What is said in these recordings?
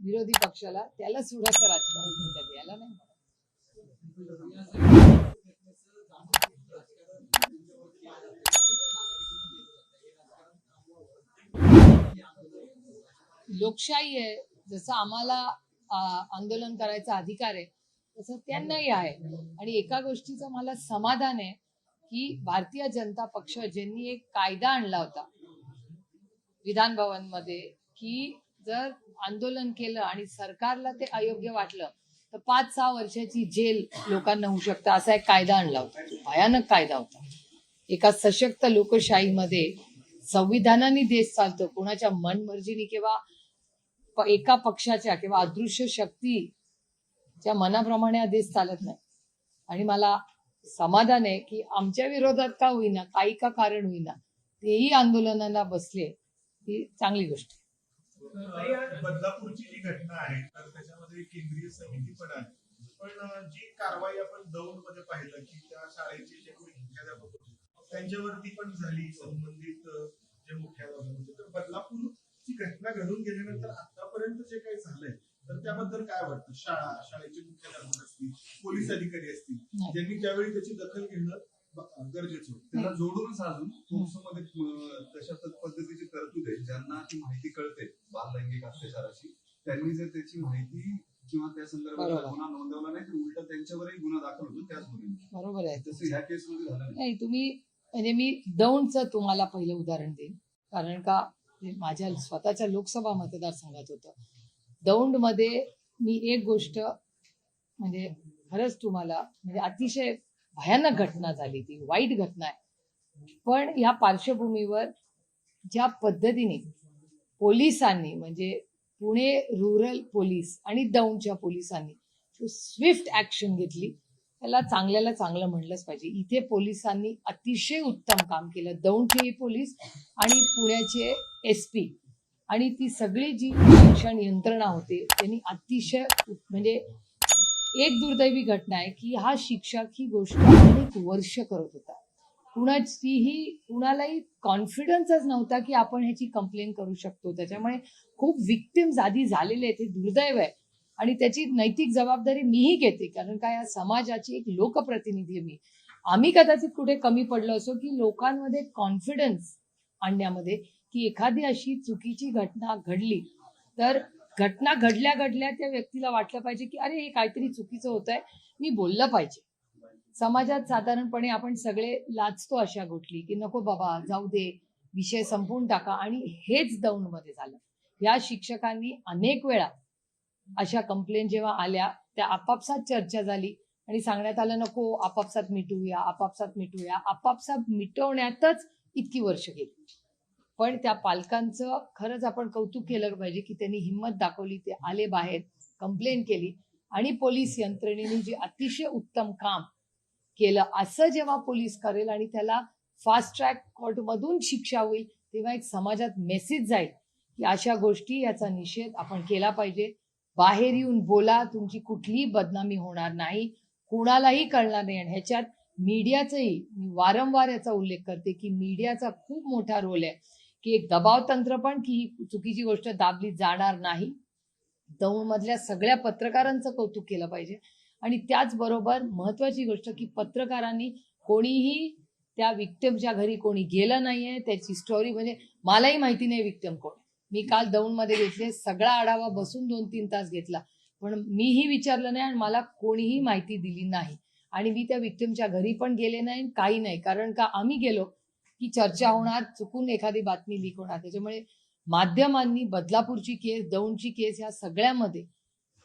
विरोधी पक्षाला त्याला सुडाचं राजकारण म्हणतात याला नाही लोकशाही आहे जसं आम्हाला आंदोलन करायचा अधिकार आहे तसं त्यांनाही आहे. आणि एका गोष्टीचं मला समाधान आहे की भारतीय जनता पक्ष ज्यांनी एक कायदा आणला होता विधान भवनमध्ये की जर आंदोलन केलं आणि सरकारला ते अयोग्य वाटलं तर पाच सहा वर्षाची जेल लोकांना होऊ शकतं. असा एक कायदा आणला होता. भयानक कायदा होता. एका सशक्त लोकशाहीमध्ये संविधानाने देश चालतो. कोणाच्या मनमर्जीने किंवा एका पक्षाच्या किंवा अदृश्य शक्तीच्या मनाप्रमाणे हा देश चालत नाही. आणि मला समाधान आहे की आमच्या विरोधात का होईना काही का कारण होईना तेही आंदोलनाला बसले ही चांगली गोष्ट आहे. बदलापूरची जी घटना आहे तर त्याच्यामध्ये केंद्रीय समिती पण आहे. पण जी कारवाई आपण दौंडमध्ये पाहिलं की त्या शाळेचे जे कोणी मुख्याध्यापक होते त्यांच्यावरती पण झाली संबंधित जे मुख्याध्यापक होते. तर बदलापूरची घटना घडून गेल्यानंतर आतापर्यंत जे काही झालंय तर त्याबद्दल काय वाटतं? शाळा शाळेचे मुख्याध्यापक असतील पोलीस अधिकारी असतील. ज्यांनी त्यावेळी त्याची दखल घेणं गरजेचं होतं. त्याला जोडूनच अजून तशा पद- पद्धतीची तरतूद आहे. ज्यांना ती माहिती कळते बाल लैंगिक अत्याचाराची त्यांनी जर त्याची माहिती किंवा त्या संदर्भात. गुन्हा नोंदवला नाही तर उलट त्यांच्यावरही गुन्हा दाखल होतो त्याच गुन्ह्यात. बरोबर आहे. तसं ह्या केसमध्ये झालं नाही. तुम्ही म्हणजे मी दौंडचं तुम्हाला पहिलं उदाहरण देईन. कारण का माझ्या स्वतःच्या लोकसभा मतदारसंघात होतं. दौंडमध्ये मी एक गोष्ट म्हणजे खरंच तुम्हाला म्हणजे अतिशय भयानक घटना झाली ती वाईट घटना आहे. पण या पार्श्वभूमीवर ज्या पद्धतीने पोलिसांनी म्हणजे पुणे रुरल पोलीस आणि दौंडच्या पोलिसांनी स्विफ्ट ऍक्शन घेतली त्याला चांगल्याला चांगलं म्हणलंच पाहिजे. इथे पोलिसांनी अतिशय उत्तम काम केलं. दौंडचे पोलीस आणि पुण्याचे एस पी आणि ती सगळी जी शिक्षण यंत्रणा होते त्यांनी अतिशय म्हणजे एक दुर्दैवी घटना आहे की हा शिक्षक ही गोष्ट अनेक वर्ष करत होता. कुणाचीही कुणालाही कॉन्फिडन्सच नव्हता की आपण ह्याची कंप्लेन करू शकतो. त्याच्यामुळे खूप विक्टिम्स आधी झालेले आहेत हे दुर्दैव आहे. आणि त्याची नैतिक जबाबदारी मीही घेते कारण काय या समाजाची एक लोकप्रतिनिधी मी. आम्ही कदाचित कुठे कमी पडलो असो की लोकांमध्ये कॉन्फिडन्स आणण्यामध्ये की एखादी अशी चुकीची घटना घडली तर घटना घडल्या घडल्या त्या व्यक्तीला वाटलं पाहिजे की अरे हे काहीतरी चुकीचं होत आहे मी बोललं पाहिजे. समाजात साधारणपणे आपण सगळे लाचतो अशा गोष्टी की नको बाबा जाऊ दे विषय संपवून टाका. आणि हेच दौंडमध्ये झालं. या शिक्षकांनी अनेक वेळा अशा कंप्लेंट जेव्हा आल्या त्या आपापसात चर्चा झाली आणि सांगण्यात आलं नको आपापसात मिटवूया आपापसात मिटवूया आपापसात मिटवण्यातच इतकी वर्ष गेली. पण त्या पालकांचं खरंच आपण कौतुक केलं पाहिजे की त्यांनी हिंमत दाखवली ते आले बाहेर कंप्लेंट केली. आणि पोलीस यंत्रणेने जे अतिशय उत्तम काम केलं असं जेव्हा पोलीस करेल आणि त्याला फास्ट ट्रॅक कोर्टमधून शिक्षा होईल तेव्हा एक समाजात मेसेज जाईल की अशा गोष्टी याचा निषेध आपण केला पाहिजे. बाहेर येऊन बोला तुमची कुठलीही बदनामी होणार नाही कुणालाही कळणार नाही. आणि ह्याच्यात मीडियाचाही मी वारंवार याचा उल्लेख करते की मीडियाचा खूप मोठा रोल आहे. की एक दबाव तंत्र पण की ही चुकीची गोष्ट दाबली जाणार नाही. दौंडमधल्या सगळ्या पत्रकारांचं कौतुक केलं पाहिजे. आणि त्याचबरोबर महत्वाची गोष्ट की पत्रकारांनी कोणीही त्या विक्टिमच्या घरी कोणी गेलं नाहीये त्याची स्टोरी म्हणजे मलाही माहिती नाही विक्टिम कोण. मी काल दौंडमध्ये घेतले सगळा आढावा बसून दोन तीन तास घेतला. पण मीही विचारलं नाही आणि मला कोणीही माहिती दिली नाही. आणि मी त्या विक्टिमच्या घरी पण गेले नाही आणि काही नाही. कारण का आम्ही गेलो की चर्चा होणार चुकून एखादी बातमी लीक होणार. त्याच्यामुळे माध्यमांनी बदलापूरची केस दौंडची केस ह्या सगळ्यामध्ये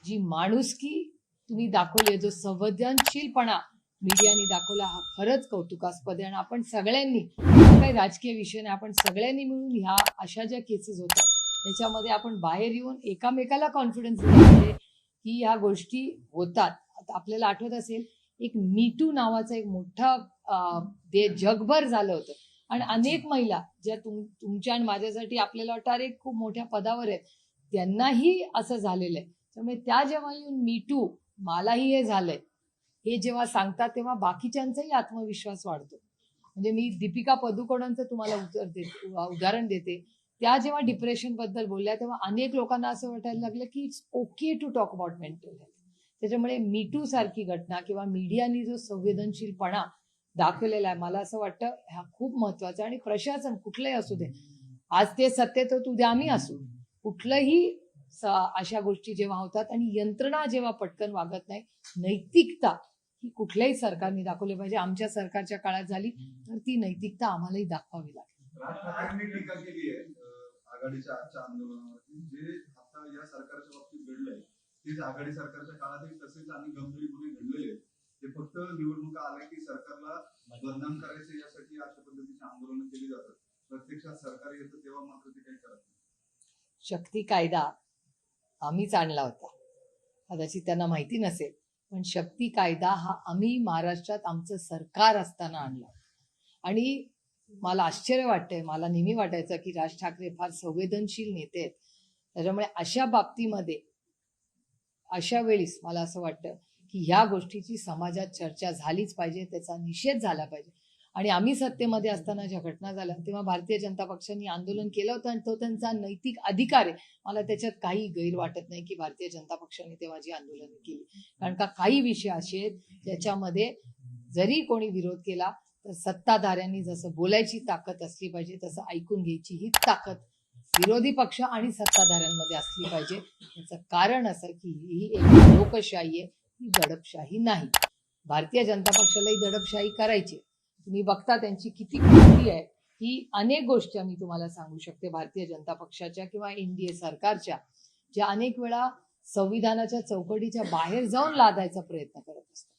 जी माणुसकी तुम्ही दाखवली जो संवेदनशीलपणा मीडियाने दाखवला हा खरंच कौतुकास्पद आहे. आणि आपण सगळ्यांनी काही राजकीय विषय नाही आपण सगळ्यांनी मिळून ह्या अशा ज्या केसेस होतात त्याच्यामध्ये आपण बाहेर येऊन एकामेकाला कॉन्फिडन्स दिला की ह्या गोष्टी होतात. आता आपल्याला आठवत असेल एक मीटू नावाचा एक मोठा जगभर झालं होतं. आणि अनेक महिला ज्या तुम तुमच्या आणि माझ्यासाठी आपल्याला वाटतं अरे खूप मोठ्या पदावर आहेत त्यांनाही असं झालेलं आहे. त्यामुळे त्या जेव्हा येऊन मीटू मलाही हे झालंय हे जेव्हा सांगतात तेव्हा बाकीच्यांचाही आत्मविश्वास वाढतो. म्हणजे मी दीपिका पदुकोणांचं तुम्हाला उत्तर देते उदाहरण देते. त्या जेव्हा डिप्रेशनबद्दल बोलल्या तेव्हा अनेक लोकांना असं वाटायला लागलं की it's okay to talk about mental health त्याच्यामुळे मीटू सारखी घटना किंवा मीडियानी जो संवेदनशीलपणा दाखवलेला आहे. मला असं वाटतं हा खूप महत्त्वाचा आणि प्रशासन कुठलंही असू दे. आज ते सत्तेत होत उद्या आम्ही असू. कुठलंही अशा गोष्टी जेव्हा होतात आणि यंत्रणा जेव्हा पटकन वागत नाही नैतिकता ही कुठल्याही सरकारने दाखवली पाहिजे. आमच्या सरकारच्या काळात झाली तर ती नैतिकता आम्हालाही दाखवावी लागेल. आघाडीच्या आजच्या आंदोलनावरती जे आता या सरकारच्या बाबतीत घडलंय तेच आघाडी सरकारच्या काळातही तसेच आणि गंभीरपणे घडलेले आहे. ते फक्त निवडणुका आल्या की सरकारला बदनाम करायचं यासाठी अशा पद्धतीची आंदोलन केली जातात. प्रत्यक्षात सरकार येतं तेव्हा मात्र ते काही करत नाही. शक्ती कायदा आम्हीच आणला होता. कदाचित त्यांना माहिती नसेल पण शक्ती कायदा हा आम्ही महाराष्ट्रात आमचं सरकार असताना आणला. आणि मला आश्चर्य वाटतंय मला नेहमी वाटायचं की राज ठाकरे फार संवेदनशील नेते आहेत. त्याच्यामुळे अशा बाबतीमध्ये अशा वेळीस मला असं वाटतं की ह्या गोष्टीची समाजात चर्चा झालीच पाहिजे त्याचा निषेध झाला पाहिजे. आणि आम्ही सत्तेमध्ये असताना ज्या घटना झाल्या तेव्हा भारतीय जनता पक्षाने आंदोलन केलं होतं आणि तो त्यांचा नैतिक अधिकार आहे. मला त्याच्यात काही गैर वाटत नाही की भारतीय जनता पक्षाने तेव्हा जी आंदोलन केली. कारण का काही विषय असे आहेत ज्याच्यामध्ये जरी कोणी विरोध केला तर सत्ताधाऱ्यांनी जसं बोलायची ताकद असली पाहिजे तसं ऐकून घ्यायची ही ताकद विरोधी पक्ष आणि सत्ताधाऱ्यांमध्ये असली पाहिजे. याचं कारण असं की ही एक लोकशाही आहे. ही दडपशाही नाही. भारतीय जनता पक्षाला ही दडपशाही करायची तुम्ही बघता त्यांची किती कृती आहे ही अनेक गोष्टी मी तुम्हाला सांगू शकते. भारतीय जनता पक्षाच्या किंवा एनडीए सरकारच्या ज्या अनेक वेळा संविधानाच्या चौकटीच्या बाहेर जाऊन लादायचा प्रयत्न करत असतात.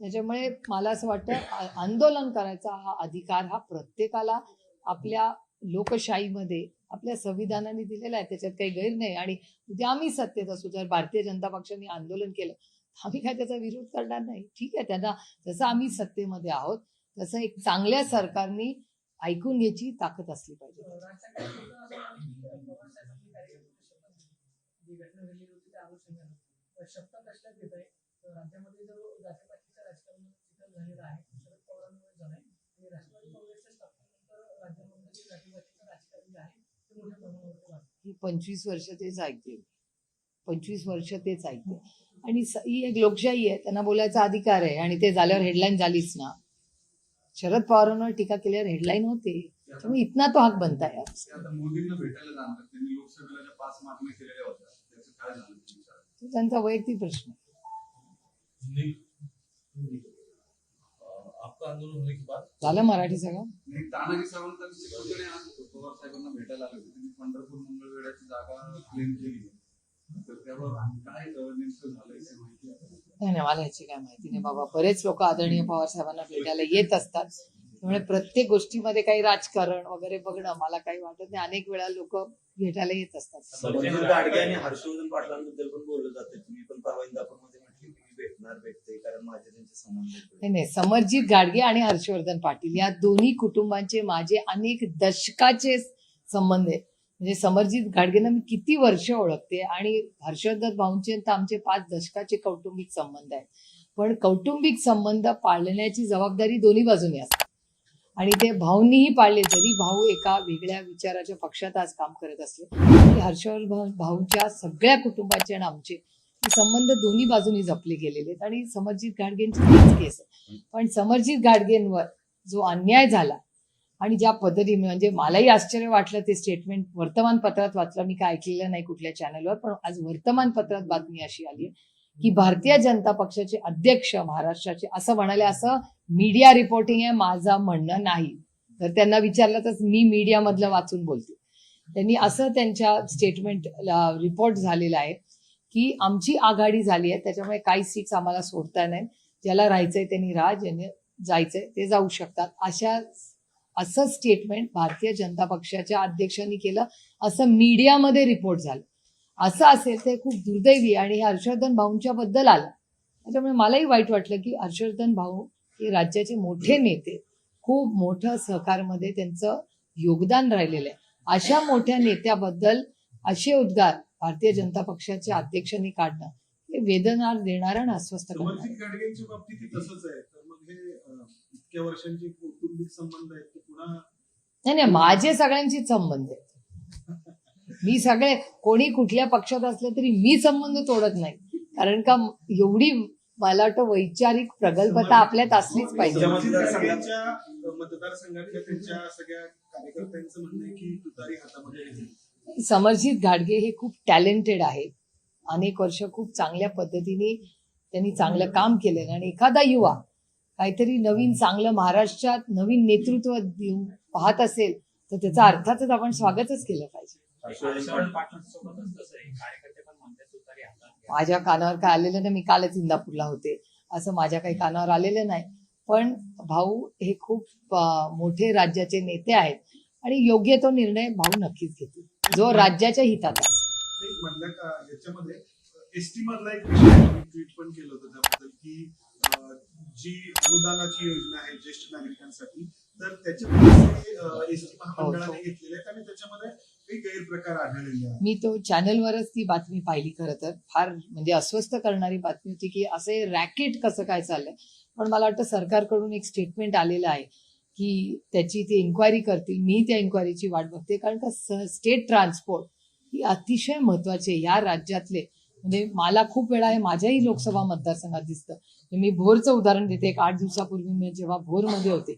त्याच्यामुळे मला असं वाटतं आंदोलन करायचा हा अधिकार हा प्रत्येकाला आपल्या लोकशाहीमध्ये आपल्या संविधानाने दिलेला आहे त्याच्यात काही गैर नाही. आणि उद्या आम्ही सत्तेत असू जर भारतीय जनता पक्षाने आंदोलन केलं आम्ही काय त्याचा विरोध करणार नाही. ठीक आहे त्यांना जसं आम्ही सत्तेमध्ये आहोत तसं एक चांगल्या सरकारने ऐकून घ्यायची ताकद असली पाहिजे. राज्यामध्ये जो जातीपातीचं राजकारण चिखल झालेलं आहे शरद पवारांमुळे झालंय आणि राष्ट्रवादी काँग्रेसच्या स्थापनेनंतर राज्यामध्ये जे जातीपातीचं राजकारण जे आहे ते मोठ्या प्रमाणावर वाढलं ही पंचवीस वर्ष तेच ऐकते. पंचवीस वर्ष तेच ऐकते. आणि ही एक लोकशाही आहे त्यांना बोलायचा अधिकार आहे. आणि ते झाल्यावर हेडलाईन झालीच ना. शरद पवारांवर टीका केल्यावर हेडलाईन होते. त्यामुळे इथना तो हाक बनताय ते आता मोदींना भेटायला जाणार. त्यांनी लोकसभेला ज्या पाच मागण्या केलेल्या होत्या त्याचं ते वैयक्तिक प्रश्न आहे. आपका आंदोलन होने के बाद झालं मराठी सगळं? आणि तानाजी सावंतांचे आज पवार साहेबांना भेटायला आले होते. त्यांनी पंढरपूर मंगळवेढ्याची जागा क्लेम केली. तर त्यावर काय नेमकं झालंय ते माहिती? नाही नाही मला ह्याची काय माहिती नाही बाबा. बरेच लोक आदरणीय पवार साहेबांना भेटायला येत असतात. त्यामुळे प्रत्येक गोष्टीमध्ये काही राजकारण वगैरे बघणं मला काही वाटत नाही. अनेक वेळा लोक भेटायला येत असतात. समर्जित गाडगे आणि हर्षवर्धन पाटलांबद्दल पण बोललं जाते तुम्ही पण परवा इंदापूरमध्ये म्हटले की मी भेटणार भेटते कारण माझे त्यांचे संबंध आहेत. नाही नाही समरजित गाडगे आणि हर्षवर्धन पाटील या दोन्ही कुटुंबांचे माझे अनेक दशकाचे संबंध आहेत. म्हणजे समरजित गाडगेंना मी किती वर्ष ओळखते आणि हर्षवर्धन भाऊंचे तर आमचे पाच दशकाचे कौटुंबिक संबंध आहेत. पण कौटुंबिक संबंध पाळण्याची जबाबदारी दोन्ही बाजूने असते. आणि ते भाऊंनीही पाळले जरी भाऊ एका वेगळ्या विचाराच्या पक्षात आज काम करत असले तरी हर्षवर्धन भाऊंच्या सगळ्या कुटुंबाचे आणि आमचे संबंध दोन्ही बाजूनी जपले गेलेले आहेत. आणि समरजित गाडगेंची तीच केस आहे. पण समरजित गाडगेंवर जो अन्याय झाला आणि ज्या पद्धतीने म्हणजे मलाही आश्चर्य वाटलं ते स्टेटमेंट वर्तमानपत्रात वाचलं. मी काय ऐकलेलं नाही कुठल्या चॅनलवर पण आज वर्तमानपत्रात बातमी अशी आली की भारतीय जनता पक्षाचे अध्यक्ष महाराष्ट्राचे असं म्हणाले असं मीडिया रिपोर्टिंग आहे माझं म्हणणं नाही. तर त्यांना विचारलं तर मी मीडियामधलं वाचून बोलते. त्यांनी असं त्यांच्या स्टेटमेंट रिपोर्ट झालेला आहे. की आमची आघाडी झाली आहे त्याच्यामुळे काही सीट्स आम्हाला सोडता नाही. ज्याला राहायचंय त्यांनी राहा ज्याने जायचंय ते जाऊ शकतात. अशा असं स्टेटमेंट भारतीय जनता पक्षाच्या अध्यक्षांनी केलं असं मीडियामध्ये रिपोर्ट झालं. असं असेल ते खूप दुर्दैवी आणि हे हर्षवर्धन भाऊंच्या बद्दल आलं. त्याच्यामुळे मलाही वाईट वाटलं की हर्षवर्धन भाऊ हे राज्याचे मोठे नेते. खूप मोठं सहकारमध्ये त्यांचं योगदान राहिलेलं आहे. अशा मोठ्या नेत्याबद्दल असे उद्गार भारतीय जनता पक्षाच्या अध्यक्षांनी काढणं हे वेदना देणारं आणि अस्वस्थ करणार. समर्जित गाडगेंच्या बाबतीत तसंच आहे. तर मग हे अं, इतक्या वर्षांचे कौटुंबिक संबंध आहेत ते पुन्हा नाही नाही माझे सगळ्यांशी संबंध आहेत. मी सगळे कोणी कुठल्या पक्षात असलं तरी मी संबंध तोडत नाही. कारण का एवढी मला वाटतं वैचारिक प्रगल्भता आपल्यात असलीच पाहिजे. मतदारसंघातल्या त्यांच्या सगळ्या कार्यकर्त्यांचं म्हणणं आहे की तुतारी हातामध्ये. समर्जित घाडगे हे खूप टॅलेंटेड आहेत. अनेक वर्ष खूप चांगल्या पद्धतीने त्यांनी चांगलं काम केलेलं आणि एखादा युवा काहीतरी नवीन चांगलं महाराष्ट्रात नवीन नेतृत्व देऊ पाहत असेल तर त्याचं अर्थातच आपण स्वागतच केलं पाहिजे. माझ्या कानावर काय आलेलं नाही मी कालच इंदापूरला होते. असं माझ्या काही कानावर आलेलं नाही. पण भाऊ हे खूप मोठे राज्याचे नेते आहेत आणि योग्य तो निर्णय भाऊ नक्कीच घेतील. जो राज्याच्या हितात एसटी मधला एक विषय मी ट्विट पण केलं होतं त्याबद्दल की अं, जी अनुदानाची योजना आहे ज्येष्ठ नागरिकांसाठी तर त्याचे पैसे एसटी महामंडळाने घेतलेले आहेत आणि त्याच्यामध्ये काही गैरप्रकार आढळलेले आहेत. मी तो चॅनलवरच ती बातमी पाहिली खरं तर. फार म्हणजे अस्वस्थ करणारी बातमी होती की असे रॅकेट कसं काय चाललंय. पण मला वाटतं सरकारकडून एक स्टेटमेंट आलेलं आहे. की त्याची ती इन्क्वायरी करतील मी त्या इन्क्वायरीची वाट बघते. कारण का स्टेट ट्रान्सपोर्ट ही अतिशय महत्वाची आहे या राज्यातले. म्हणजे मला खूप वेळा हे माझ्याही लोकसभा मतदारसंघात दिसतं. मी भोरचं उदाहरण देते. एक आठ दिवसापूर्वी मी जेव्हा भोरमध्ये होते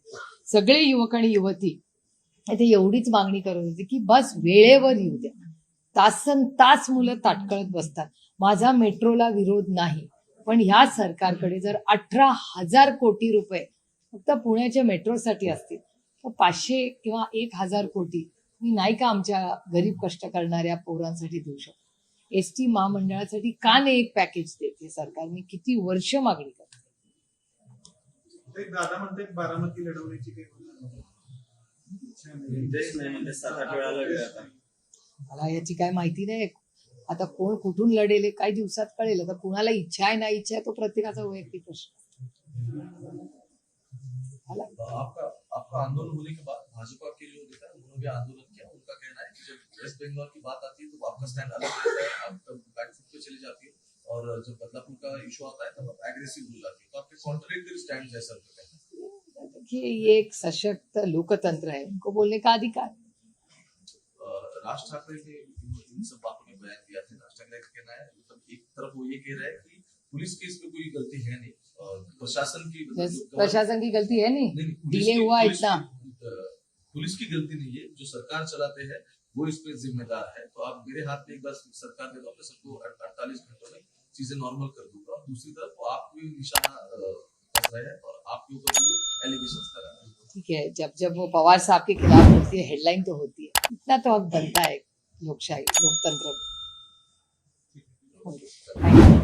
सगळे युवक आणि युवती ते एवढीच मागणी करत होते की बस वेळेवर येऊ द्या. तासन तास मुलं ताटकळत बसतात. माझा मेट्रोला विरोध नाही. पण ह्या सरकारकडे जर अठरा हजार कोटी रुपये फक्त पुण्याच्या मेट्रोसाठी असतील. तर पाचशे किंवा एक हजार कोटी मी नाही का आमच्या गरीब कष्ट करणाऱ्या पोरांसाठी देऊ शकतो? एस टी महामंडळासाठी का नाही एक पॅकेज देत हे सरकार? मी किती वर्ष मागणी करते. दादा म्हणतात बारामती लढवण्याची काही मला याची काय माहिती नाही. आता कोण कुठून लढेल हे काही दिवसात कळेल. आता कुणाला इच्छा आहे नाही इच्छा आहे तो प्रत्येकाचा वैयक्तिक प्रश्न आपका आपका आंदोलन होने के बाद भाजपा के जो नेता है उन्होंने भी आंदोलन किया उनका कहना है कि जब वेस्ट बंगाल की बात आती है तो आपका स्टैंड अलग रहता है आप तब बैकफुट पे चली जाती है और जब बदलापुर का इशू आता है तब आप एग्रेसिव हो जाती है। तो आपके कॉन्ट्रेडिक्टरी स्टैंड है देखिए ये एक सशक्त लोकतंत्र है उनको बोलने का अधिकार। राज ठाकरे ने इन सब बातों में बयान दिया था। राज ठाकरे का कहना है मतलब एक तरफ़ वो ये कह रहा है कि पुलिस की इसमें कोई गलती है नहीं। प्रशासन की गवर्नमेंट- प्रशासन की गलती है नहीं। डिले हुआ इतना। पुलिस की गलती नहीं है जो सरकार चलाते हैं वो इस पे जिम्मेदार है। तो आप मेरे हाथ में एक बार सरकार दो मैं सबको अड़तालीस घंटों में चीज़ें नॉर्मल कर दूँगा। दूसरी तरफ़ वो आपको भी निशाना कर रहे हैं और आपके ऊपर भी एलिगेशन लगा रहे हैं। ठीक है जब जब वो पवार साहब के खिलाफ होती है हेडलाइन तो होती है। इतना तो अब बनता है लोकशाही लोकतंत्र में।